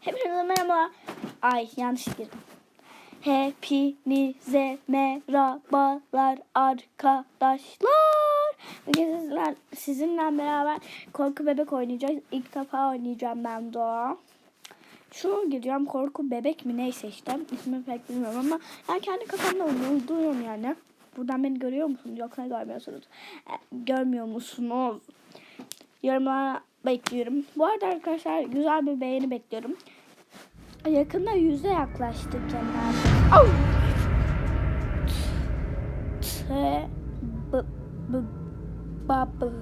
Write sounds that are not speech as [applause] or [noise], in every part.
Hepinize merhaba. Ay yanlış girdim. Hepinize merhabalar arkadaşlar. Bugün sizler, sizinle beraber korku bebek oynayacağız. İlk defa oynayacağım ben de. Şu gireceğim korku bebek mi neyse işte. İsmini pek bilmiyorum ama ben kendi kafamda oynuyorum. Duyuyorum yani. Buradan beni görüyor musunuz yoksa görmüyorsunuz? E, görmüyor musunuz? Yorumlara bekliyorum. Bu arada arkadaşlar güzel bir beğeni bekliyorum. Yakında yüze yaklaştık babı.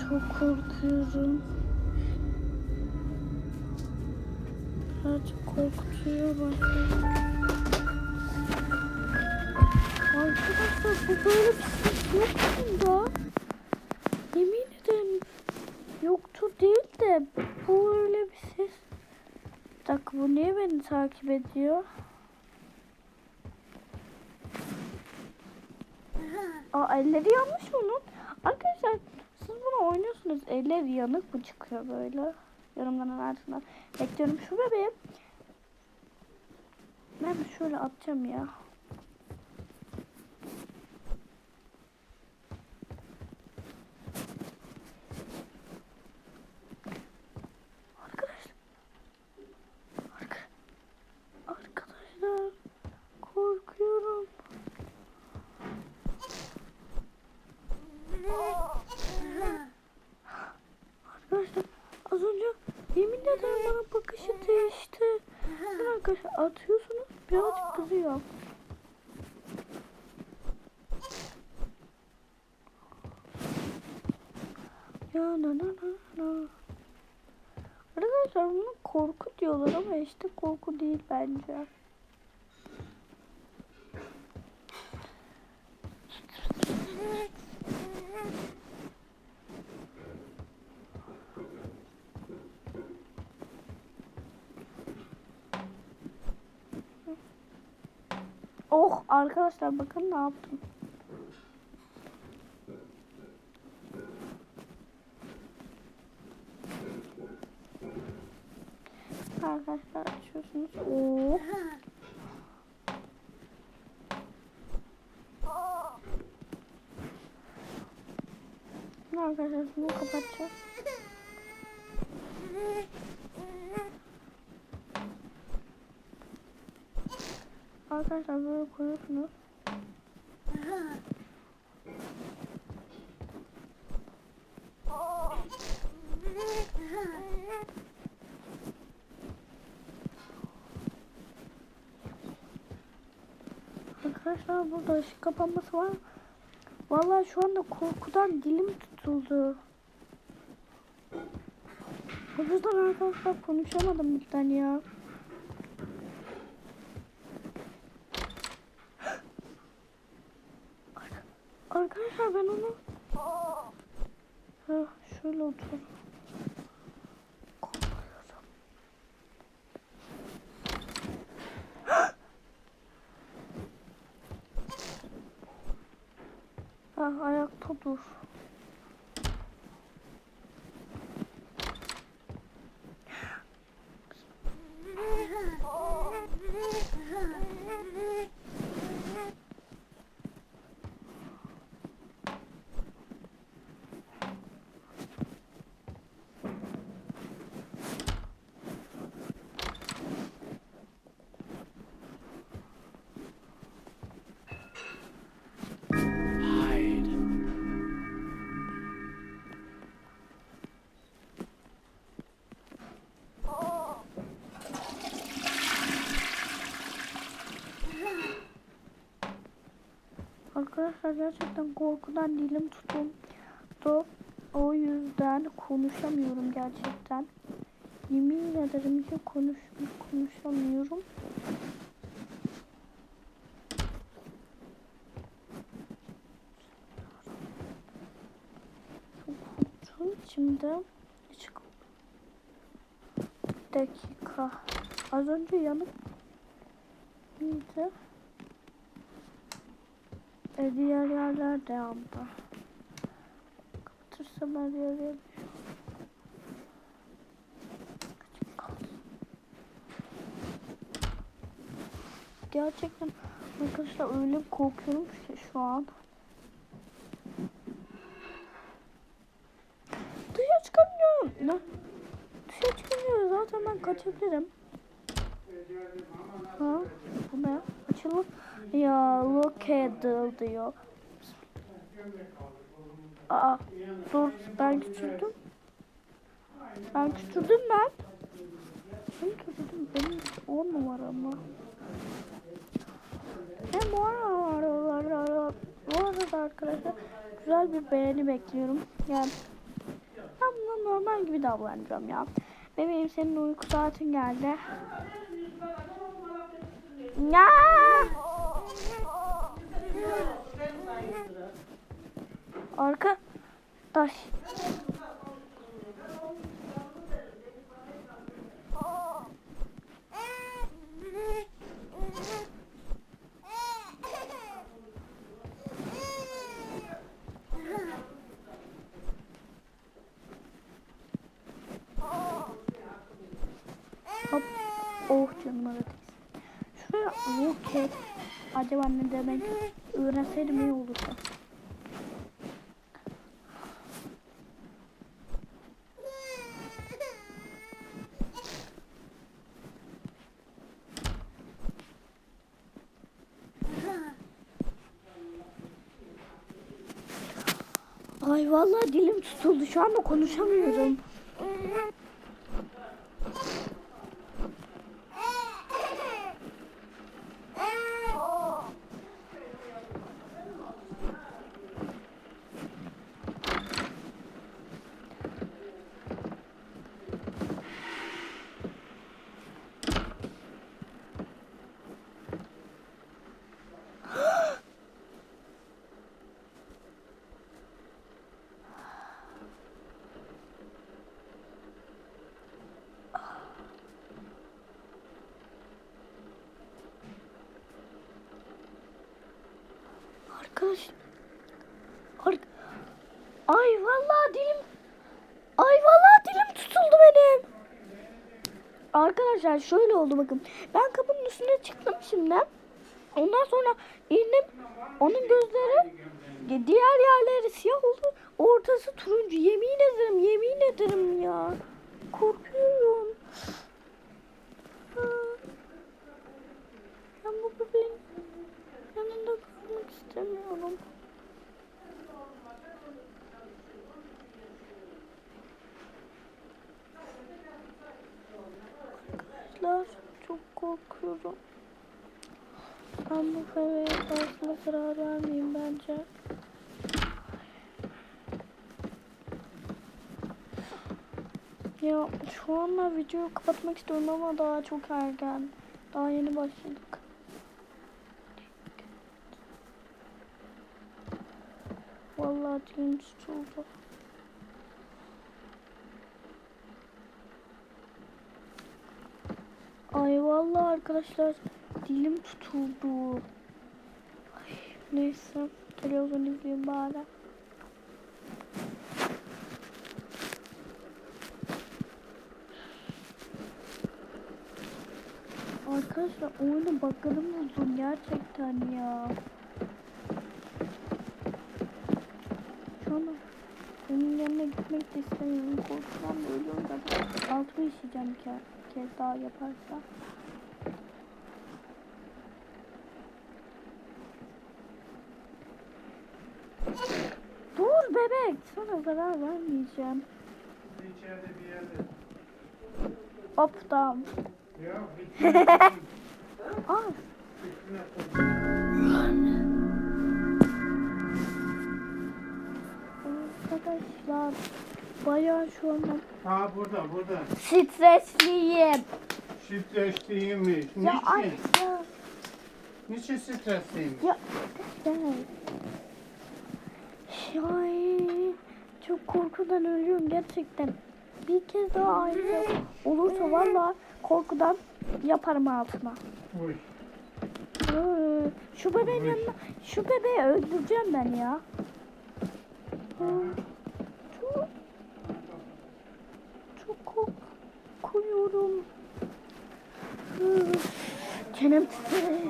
Çok korkuyorum. Birazcık korkutuyor başladı. Arkadaşlar bu böyle bir ses yok bunda. Yemin ederim yoktur değil de bu öyle bir ses. Bir dakika bu niye beni takip ediyor? Aa elleri yanmış bunun. Arkadaşlar siz bunu oynuyorsunuz. Eller yanık mı çıkıyor böyle? Yorumların altından. Bekliyorum şu bebeğim. Ben şöyle atacağım ya. Arkadaşlar. Arka, arkadaşlar. Korkuyorum. Arkadaşlar az önce yemin ederim bana bakışı değişti. Bakın arkadaşlar atıyorsunuz birazcık kızıyor. Ya na na na na. Arkadaşlar bunu korku diyorlar ama işte korku değil bence. Oh arkadaşlar bakın ne yaptım. Arkadaşlar açıyorsunuz. Şimdi Arkadaşlar bunu kapatacağız. Arkadaşlar böyle koyuyorsunuz. Arkadaşlar burada ışık kapanması var. Vallahi şu anda korkudan dilim tutuldu. O yüzden arkadaşlar konuşamadım birden ya. Arka- Arkadaşlar ben onu Heh, şöyle otur. [gasps] Ha, ayakta dur. Arkadaşlar gerçekten korkudan dilim tutuldu. O yüzden konuşamıyorum gerçekten. Yemin ederim ki konuş konuşamıyorum. Çok de hiç Bir dakika. Az önce yanıp mıydı? Ve diğer yerler de yanda. Kapatırsam her yere Gerçekten arkadaşlar öyle korkuyorum ki şu an. Dışarı çıkamıyorum. Dışarı çıkamıyorum. Zaten ben kaçabilirim. Ha, bu ne? Açılır. Ya look at diyor. Aa, dur ben küçüldüm. Ben küçüldüm ben. Ben küçüldüm. Benim 10 numara mı? Hem bu arada, bu arada arkadaşlar güzel bir beğeni bekliyorum. Yani ben buna normal gibi davranacağım ya. Bebeğim senin uyku saatin geldi. Ya! Arka taş. Hop. Oh canım evet. Şuraya roket. Acaba ne demek öğrenseydim iyi olurdu. Ay vallahi dilim tutuldu. Şu anda konuşamıyorum. Arkadaş. Ar Ay vallahi dilim. Ay vallahi dilim tutuldu benim. Arkadaşlar şöyle oldu bakın. Ben kapının üstüne çıktım şimdi. Ondan sonra indim. Onun gözleri diğer yerleri siyah oldu. Ortası turuncu. Yemin ederim, yemin ederim ya. Korkuyorum. Ben bu bebeğin yanında kalmak istemiyorum. Arkadaşlar çok korkuyorum. Ben bu bebeğe fazla zarar vermeyeyim bence. Ya şu anda videoyu kapatmak istiyorum ama daha çok erken. Daha yeni başladık. Vallahi dilim tutuldu. Ay vallahi arkadaşlar dilim tutuldu. Ay, neyse televizyon izleyeyim bari. Arkadaşlar oyunu bakalım uzun gerçekten ya. An onun yanına gitmek de istemiyorum. Korkudan da ölüyorum zaten. Altıma kere, bir kez daha yaparsa. Dur bebek. Sana zarar vermeyeceğim. İçeride bir yerde. Hop tamam. Ya bitmez. [laughs] Aa, arkadaşlar bayağı şu an ha burada burada. stresliyim. Stresliymiş. Ya ay Niçin? ya. Niçin stresliymiş? Ya gel. Ay çok korkudan ölüyorum gerçekten. Bir kez daha aynı olursa valla korkudan yaparım altına. Uy. Ee, Şu bebeğin yanına, şu bebeği öldüreceğim ben ya. Ee, Çok, Ee, Çenem titredi.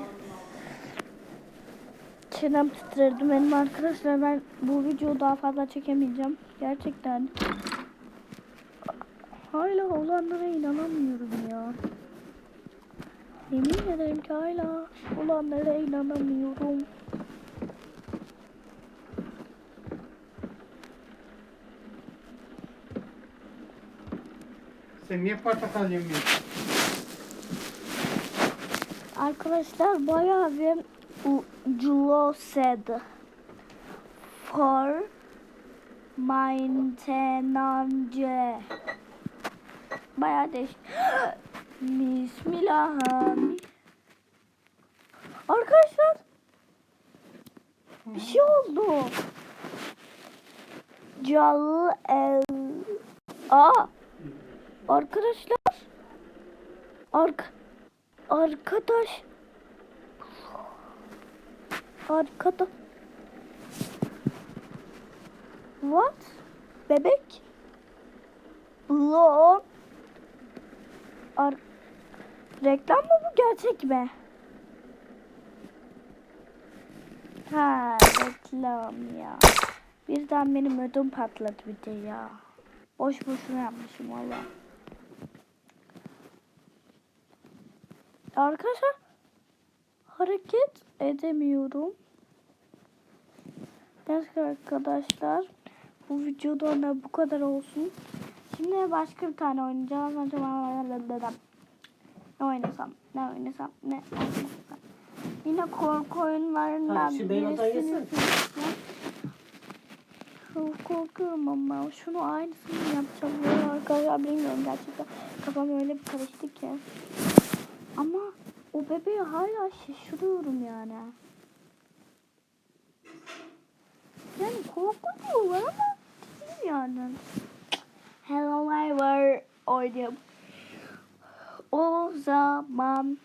Çenem titredi benim arkadaşlar. Ben bu videoyu daha fazla çekemeyeceğim. Gerçekten. Hala olanlara inanamıyorum ya. Yemin ederim ki hala olanlara inanamıyorum. Sen niye portakal yemiyorsun? Arkadaşlar bayağı bir ucuz for maintenance. Bayağı değişik. [gasps] Bismillahirrahmanirrahim. Arkadaşlar bir şey oldu. Calı el. Aa arkadaşlar ark arkadaş arkada What? Bebek? Blon? Ar Reklam mı bu gerçek mi? Ha reklam ya. Birden benim ödüm patladı bir de ya. Boş boşuna yapmışım valla. Arkadaşlar hareket edemiyorum. Neyse arkadaşlar bu videoda da bu kadar olsun. Şimdi başka bir tane oynayacağım. Acaba ne oynasam? Ne oynasam? Ne oynasam? Yine korku oyunlarından birisini. Çok korkuyorum ama şunu aynısını yapacağım. Arkadaşlar bilmiyorum gerçekten. Kafam öyle bir karıştı ki. Ama o bebeği hala şaşırıyorum yani. Yani korkutuyorlar ama değil yani. Hello Neighbor oynayalım. O zaman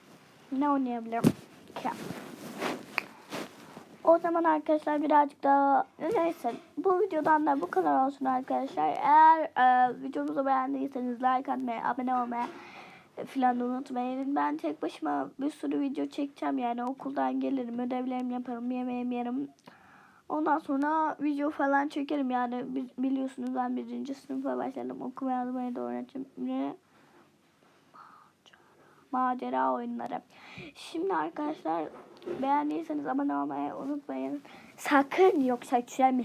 ne oynayabilirim ki? O zaman arkadaşlar birazcık daha neyse bu videodan da bu kadar olsun arkadaşlar. Eğer e, videomuzu beğendiyseniz like atmayı, abone olmayı filan da unutmayın. Ben tek başıma bir sürü video çekeceğim yani okuldan gelirim, ödevlerimi yaparım, yemeğimi yerim. Ondan sonra video falan çekerim yani Bi- biliyorsunuz ben birinci sınıfa başladım okuma yazmayı da öğreneceğim. Ne? Macera oyunları. Şimdi arkadaşlar beğendiyseniz abone olmayı unutmayın. Sakın yoksa küsem.